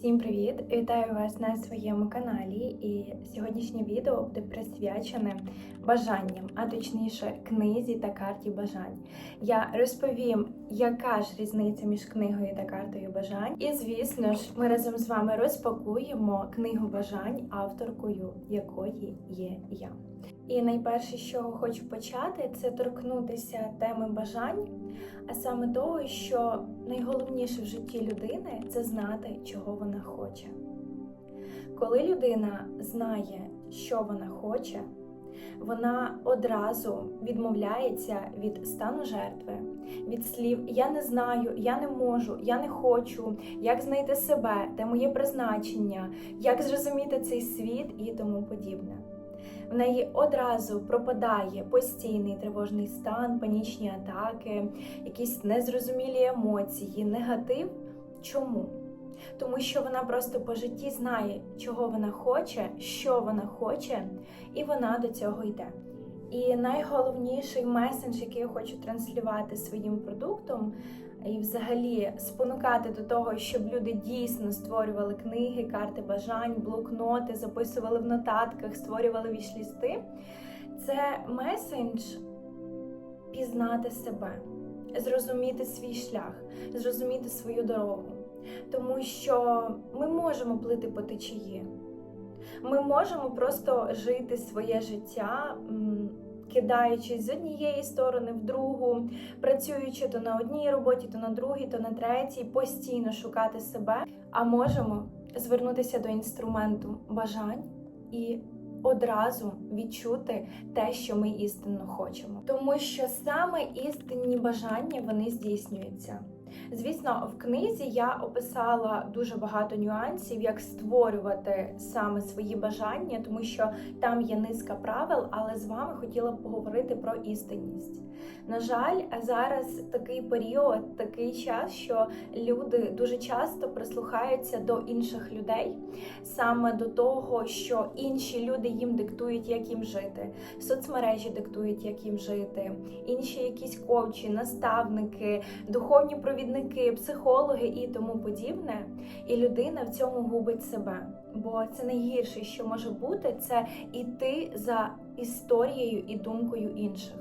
Всім привіт! Вітаю вас на своєму каналі. І сьогоднішнє відео буде присвячене бажанням, а точніше, книзі та карті бажань. Я розповім, яка ж різниця між книгою та картою бажань. І, звісно ж, ми разом з вами розпакуємо книгу бажань, авторкою якої є я. І найперше, з чого хочу почати, це торкнутися теми бажань, а саме того, що найголовніше в житті людини це знати, чого вона хоче. Коли людина знає, що вона хоче, вона одразу відмовляється від стану жертви, від слів Я не знаю, я не можу, я не хочу, як знайти себе, де моє призначення, як зрозуміти цей світ і тому подібне в неї одразу пропадає постійний тривожний стан, панічні атаки, якісь незрозумілі емоції, негатив. Чому? Тому що вона просто по житті знає, чого вона хоче, що вона хоче, і вона до цього йде. І найголовніший месендж, який я хочу транслювати своїм продуктом, і взагалі спонукати до того, щоб люди дійсно створювали книги, карти бажань, блокноти, записували в нотатках, створювали вішлісти. Це месендж пізнати себе, зрозуміти свій шлях, зрозуміти свою дорогу. Тому що ми можемо плити по течії. Ми можемо просто жити своє життя кидаючись з однієї сторони в другу, працюючи то на одній роботі, то на другій, то на третій, постійно шукати себе. А можемо звернутися до інструменту бажань і одразу відчути те, що ми істинно хочемо, тому що саме істинні бажання вони здійснюються. Звісно, в книзі я описала дуже багато нюансів, як створювати саме свої бажання, тому що там є низка правил, але з вами хотіла б поговорити про істинність. На жаль, зараз такий період, такий час, що люди дуже часто прислухаються до інших людей, саме до того, що інші люди їм диктують, як їм жити, соцмережі диктують, як їм жити, інші якісь коучі, наставники, духовні провідники, психологи і тому подібне. І людина в цьому губить себе. Бо це найгірше, що може бути, це іти за історією і думкою інших.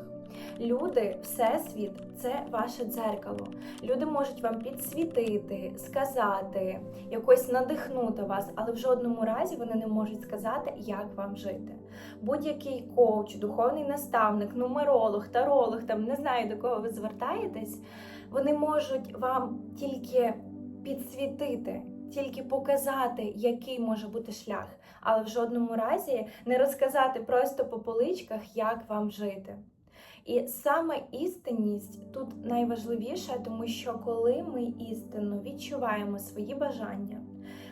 Люди, всесвіт це ваше дзеркало. Люди можуть вам підсвітити, сказати, якось надихнути вас, але в жодному разі вони не можуть сказати, як вам жити. Будь-який коуч, духовний наставник, нумеролог, таролог, там не знаю до кого ви звертаєтесь, вони можуть вам тільки підсвітити. Тільки показати, який може бути шлях, але в жодному разі не розказати просто по поличках, як вам жити. І саме істинність тут найважливіша, тому що коли ми істинно відчуваємо свої бажання,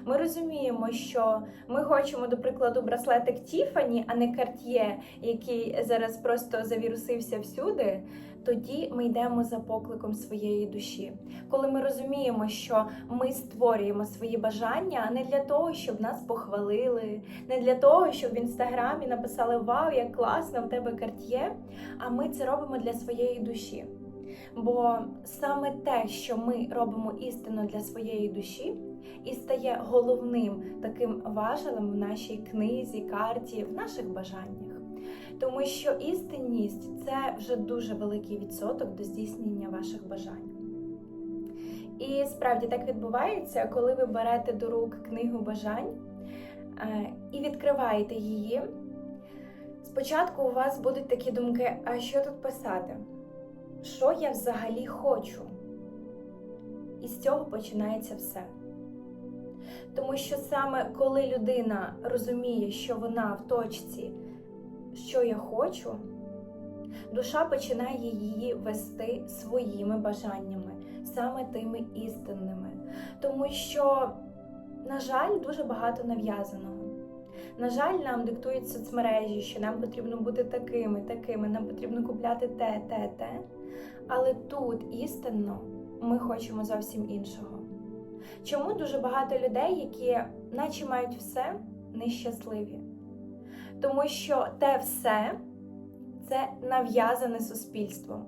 ми розуміємо, що ми хочемо, до прикладу, браслетик Тіфані, а не Карт'є, який зараз просто завірусився всюди тоді ми йдемо за покликом своєї душі. Коли ми розуміємо, що ми створюємо свої бажання не для того, щоб нас похвалили, не для того, щоб в інстаграмі написали Вау, як класно в тебе карт'є, а ми це робимо для своєї душі. Бо саме те, що ми робимо істинно для своєї душі, і стає головним таким важелем в нашій книзі, карті, в наших бажаннях тому що істинність це вже дуже великий відсоток до здійснення ваших бажань. І справді так відбувається, коли ви берете до рук книгу бажань е, і відкриваєте її. Спочатку у вас будуть такі думки: а що тут писати? Що я взагалі хочу? І з цього починається все. Тому що саме коли людина розуміє, що вона в точці що я хочу, душа починає її вести своїми бажаннями, саме тими істинними. Тому що, на жаль, дуже багато нав'язаного. На жаль, нам диктують соцмережі, що нам потрібно бути такими, такими, нам потрібно купляти те, те, те. Але тут істинно ми хочемо зовсім іншого. Чому дуже багато людей, які наче мають все, нещасливі? Тому що те все це нав'язане суспільством.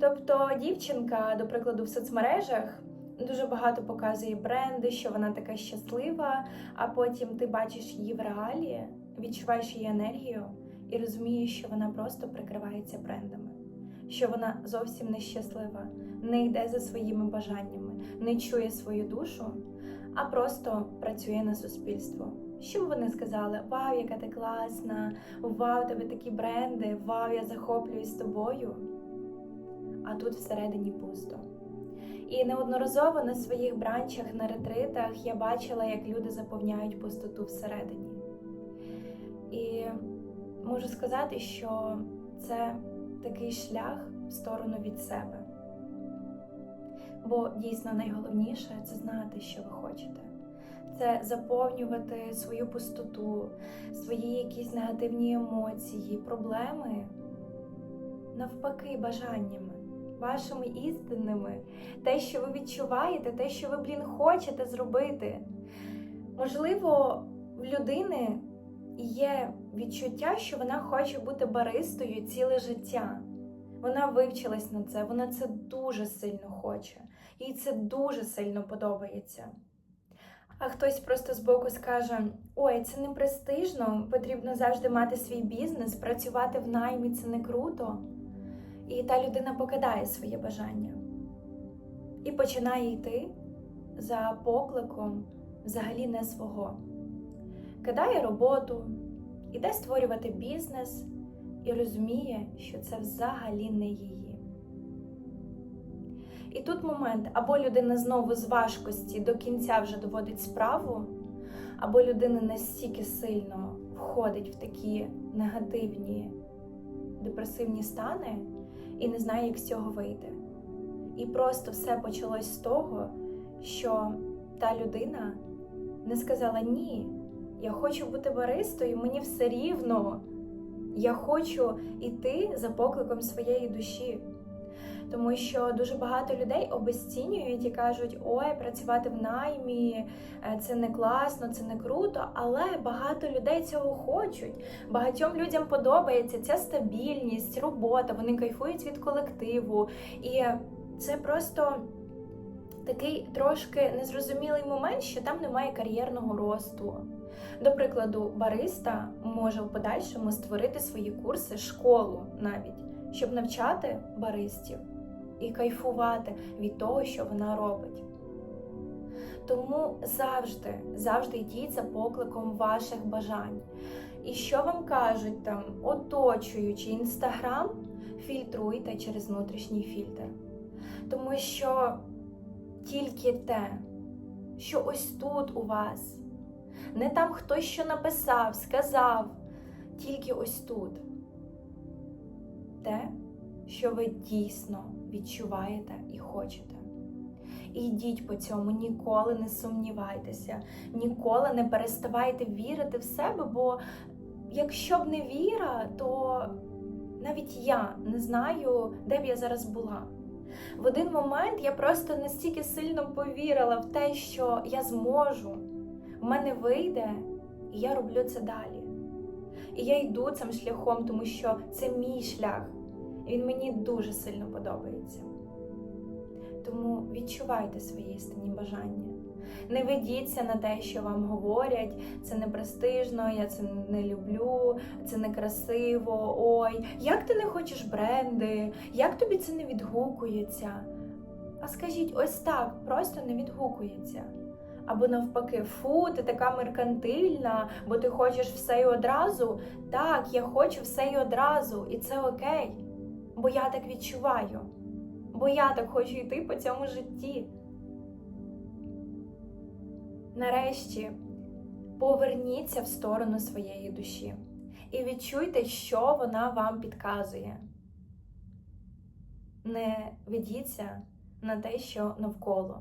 Тобто дівчинка, до прикладу, в соцмережах дуже багато показує бренди, що вона така щаслива, а потім ти бачиш її в реалі, відчуваєш її енергію і розумієш, що вона просто прикривається брендами, що вона зовсім не щаслива, не йде за своїми бажаннями, не чує свою душу, а просто працює на суспільство. Щоб вони сказали: Вау, яка ти класна! Вау, тебе такі бренди! Вау, я захоплююсь тобою! А тут всередині пусто. І неодноразово на своїх бранчах, на ретритах я бачила, як люди заповняють пустоту всередині. І можу сказати, що це такий шлях в сторону від себе. Бо дійсно найголовніше це знати, що ви хочете. Це заповнювати свою пустоту, свої якісь негативні емоції, проблеми, навпаки, бажаннями, вашими істинними, те, що ви відчуваєте, те, що ви, блін, хочете зробити. Можливо, в людини є відчуття, що вона хоче бути баристою ціле життя. Вона вивчилась на це, вона це дуже сильно хоче, їй це дуже сильно подобається. А хтось просто збоку скаже: Ой, це не престижно, потрібно завжди мати свій бізнес, працювати в наймі це не круто. І та людина покидає своє бажання і починає йти за покликом взагалі не свого. Кидає роботу, іде створювати бізнес і розуміє, що це взагалі не її. І тут момент, або людина знову з важкості до кінця вже доводить справу, або людина настільки сильно входить в такі негативні депресивні стани і не знає, як з цього вийти. І просто все почалось з того, що та людина не сказала ні, я хочу бути баристою, мені все рівно. Я хочу йти за покликом своєї душі. Тому що дуже багато людей обесцінюють і кажуть, ой, працювати в наймі, е, це не класно, це не круто. Але багато людей цього хочуть. Багатьом людям подобається ця стабільність, робота, вони кайфують від колективу. І це просто такий трошки незрозумілий момент, що там немає кар'єрного росту. До прикладу, бариста може в подальшому створити свої курси, школу навіть, щоб навчати баристів і кайфувати від того, що вона робить. Тому завжди, завжди йдіть за покликом ваших бажань. І що вам кажуть там, оточуючи інстаграм, фільтруйте через внутрішній фільтр. Тому що тільки те, що ось тут у вас, не там хтось що написав, сказав, тільки ось тут. Те, що ви дійсно відчуваєте і хочете. І йдіть по цьому, ніколи не сумнівайтеся, ніколи не переставайте вірити в себе, бо якщо б не віра, то навіть я не знаю, де б я зараз була. В один момент я просто настільки сильно повірила в те, що я зможу, в мене вийде, і я роблю це далі. І я йду цим шляхом, тому що це мій шлях. Він мені дуже сильно подобається. Тому відчувайте свої істинні бажання. Не ведіться на те, що вам говорять, це не престижно, я це не люблю, це не красиво. Ой, як ти не хочеш бренди, як тобі це не відгукується? А скажіть, ось так, просто не відгукується. Або навпаки, фу, ти така меркантильна, бо ти хочеш все і одразу. Так, я хочу все і одразу, і це окей бо я так відчуваю, бо я так хочу йти по цьому житті. Нарешті поверніться в сторону своєї душі і відчуйте, що вона вам підказує. Не ведіться на те, що навколо,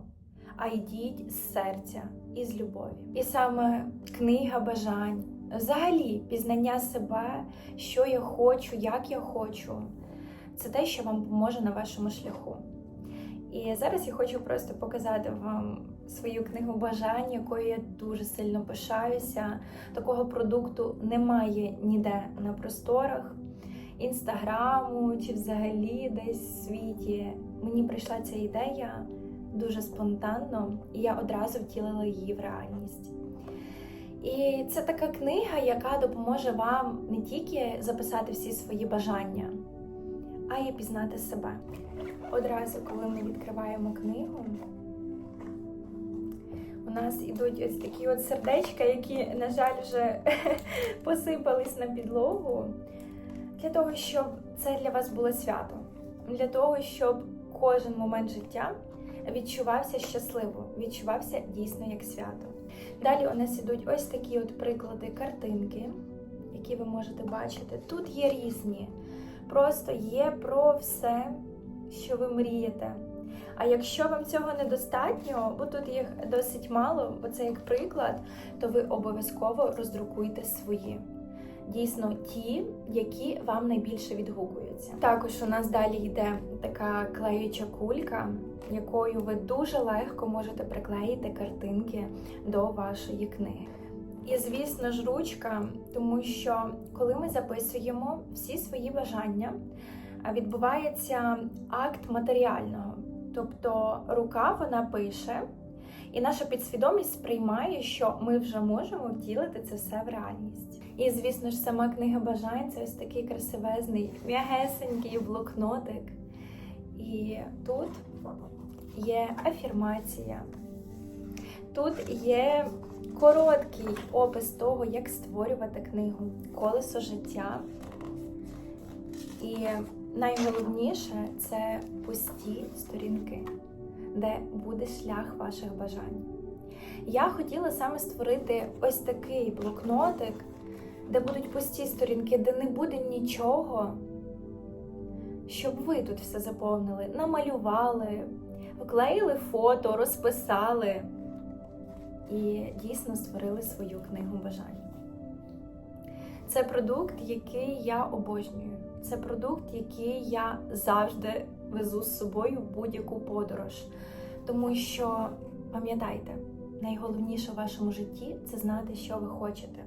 а йдіть з серця і з любові. І саме книга бажань, взагалі пізнання себе, що я хочу, як я хочу це те, що вам поможе на вашому шляху. І зараз я хочу просто показати вам свою книгу бажань, якою я дуже сильно пишаюся. Такого продукту немає ніде на просторах інстаграму чи взагалі десь в світі. Мені прийшла ця ідея дуже спонтанно, і я одразу втілила її в реальність. І це така книга, яка допоможе вам не тільки записати всі свої бажання, а й пізнати себе. Одразу, коли ми відкриваємо книгу, у нас ідуть ось такі от сердечка, які, на жаль, вже посипались на підлогу. Для того, щоб це для вас було свято, для того, щоб кожен момент життя відчувався щасливо, відчувався дійсно як свято. Далі у нас ідуть ось такі от приклади картинки, які ви можете бачити. Тут є різні, просто є про все, що ви мрієте. А якщо вам цього недостатньо, бо тут їх досить мало, бо це як приклад, то ви обов'язково роздрукуйте свої. Дійсно, ті, які вам найбільше відгукуються. Також у нас далі йде така клеюча кулька, якою ви дуже легко можете приклеїти картинки до вашої книги. І, звісно ж, ручка, тому що коли ми записуємо всі свої бажання, відбувається акт матеріального. Тобто рука вона пише, і наша підсвідомість сприймає, що ми вже можемо втілити це все в реальність. І, звісно ж, сама книга бажань це ось такий красивезний, м'ягесенький блокнотик. І тут є афірмація, тут є короткий опис того, як створювати книгу, колесо життя. І найголовніше це пусті сторінки, де буде шлях ваших бажань. Я хотіла саме створити ось такий блокнотик, де будуть пусті сторінки, де не буде нічого, щоб ви тут все заповнили, намалювали, вклеїли фото, розписали і дійсно створили свою книгу бажань. Це продукт, який я обожнюю. Це продукт, який я завжди везу з собою в будь-яку подорож. Тому що, пам'ятайте, найголовніше в вашому житті це знати, що ви хочете.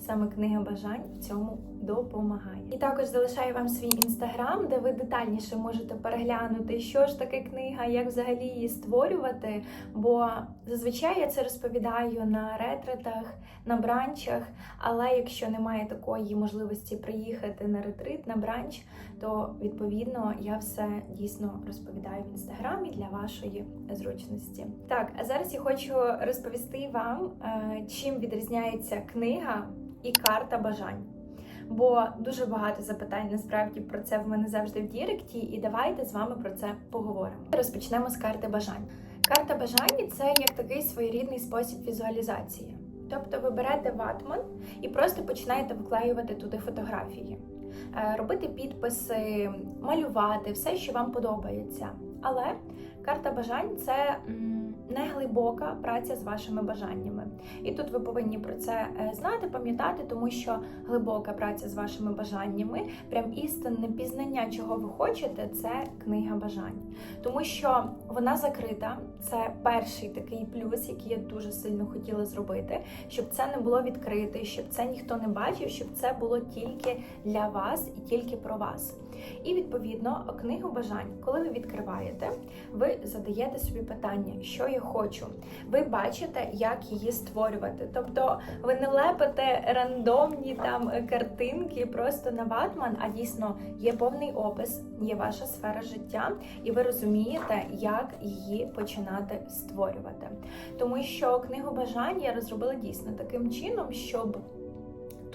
Саме книга бажань в цьому допомагає. І також залишаю вам свій інстаграм, де ви детальніше можете переглянути, що ж таке книга, як взагалі її створювати. Бо зазвичай я це розповідаю на ретритах, на бранчах. Але якщо немає такої можливості приїхати на ретрит, на бранч, то відповідно я все дійсно розповідаю в інстаграмі для вашої зручності. Так, а зараз я хочу розповісти вам, е, чим відрізняється книга і карта бажань. Бо дуже багато запитань насправді про це в мене завжди в Діректі, і давайте з вами про це поговоримо. Розпочнемо з карти бажань. Карта бажань це як такий своєрідний спосіб візуалізації. Тобто ви берете ватман і просто починаєте вклеювати туди фотографії, е, робити підписи, малювати все, що вам подобається. Але карта бажань це не глибока праця з вашими бажаннями. І тут ви повинні про це е, знати, пам'ятати, тому що глибока праця з вашими бажаннями, прям істинне пізнання, чого ви хочете, це книга бажань. Тому що вона закрита, це перший такий плюс, який я дуже сильно хотіла зробити, щоб це не було відкрите, щоб це ніхто не бачив, щоб це було тільки для вас і тільки про вас. І відповідно книгу бажань, коли ви відкриваєте, ви задаєте собі питання, що я хочу. Ви бачите, як її створювати. Тобто ви не лепите рандомні там картинки просто на ватман, а дійсно є повний опис, є ваша сфера життя, і ви розумієте, як її починати створювати. Тому що книгу бажань я розробила дійсно таким чином, щоб.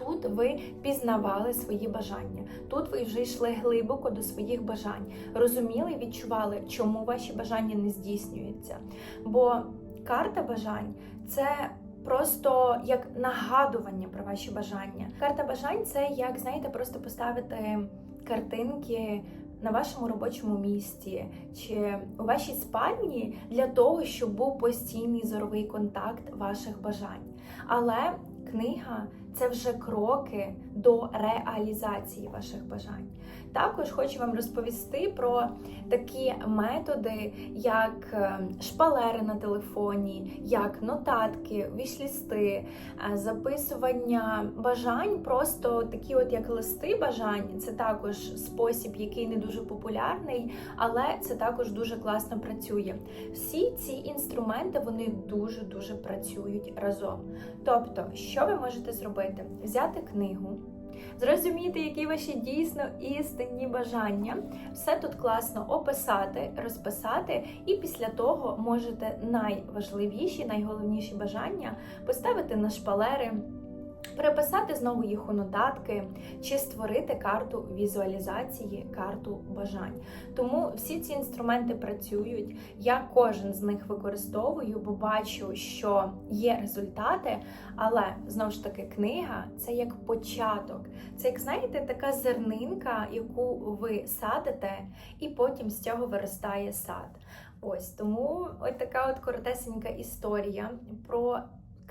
Тут ви пізнавали свої бажання. Тут ви вже йшли глибоко до своїх бажань, розуміли відчували, чому ваші бажання не здійснюються. Бо карта бажань це просто як нагадування про ваші бажання. Карта бажань це як, знаєте, просто поставити картинки. На вашому робочому місці чи у вашій спальні для того, щоб був постійний зоровий контакт ваших бажань. Але книга це вже кроки до реалізації ваших бажань. Також хочу вам розповісти про такі методи, як е, шпалери на телефоні, як нотатки, вішлісти, е, записування бажань, просто такі, от як листи бажань. Це також спосіб, який не дуже популярний, але це також дуже класно працює. Всі ці інструменти вони дуже дуже працюють разом. Тобто, що ви можете зробити? Взяти книгу. Зрозуміти, які ваші дійсно істинні бажання, все тут класно описати, розписати, і після того можете найважливіші, найголовніші бажання поставити на шпалери. Переписати знову їх у нотатки чи створити карту візуалізації, карту бажань. Тому всі ці інструменти працюють. Я кожен з них використовую, бо бачу, що є результати. Але знову ж таки, книга це як початок. Це, як знаєте, така зернинка, яку ви садите, і потім з цього виростає сад. Ось тому ось така от коротесенька історія про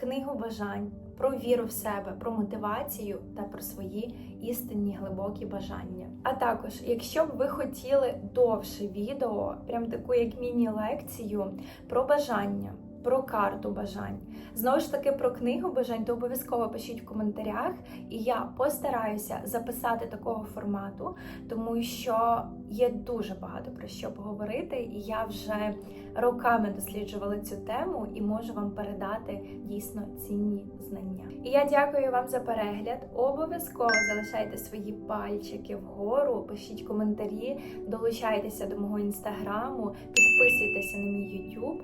книгу бажань, про віру в себе, про мотивацію та про свої істинні глибокі бажання. А також, якщо б ви хотіли довше відео, прям таку як міні-лекцію про бажання. Про карту бажань. Знову ж таки, про книгу бажань, то обов'язково пишіть в коментарях, і я постараюся записати такого формату, тому що є дуже багато про що поговорити, і я вже роками досліджувала цю тему і можу вам передати дійсно цінні знання. І я дякую вам за перегляд. Обов'язково залишайте свої пальчики вгору, пишіть коментарі, долучайтеся до мого інстаграму, підписуйтеся на мій YouTube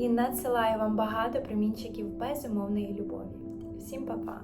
і надсилаю вам багато промінчиків безумовної любові. Всім па-па!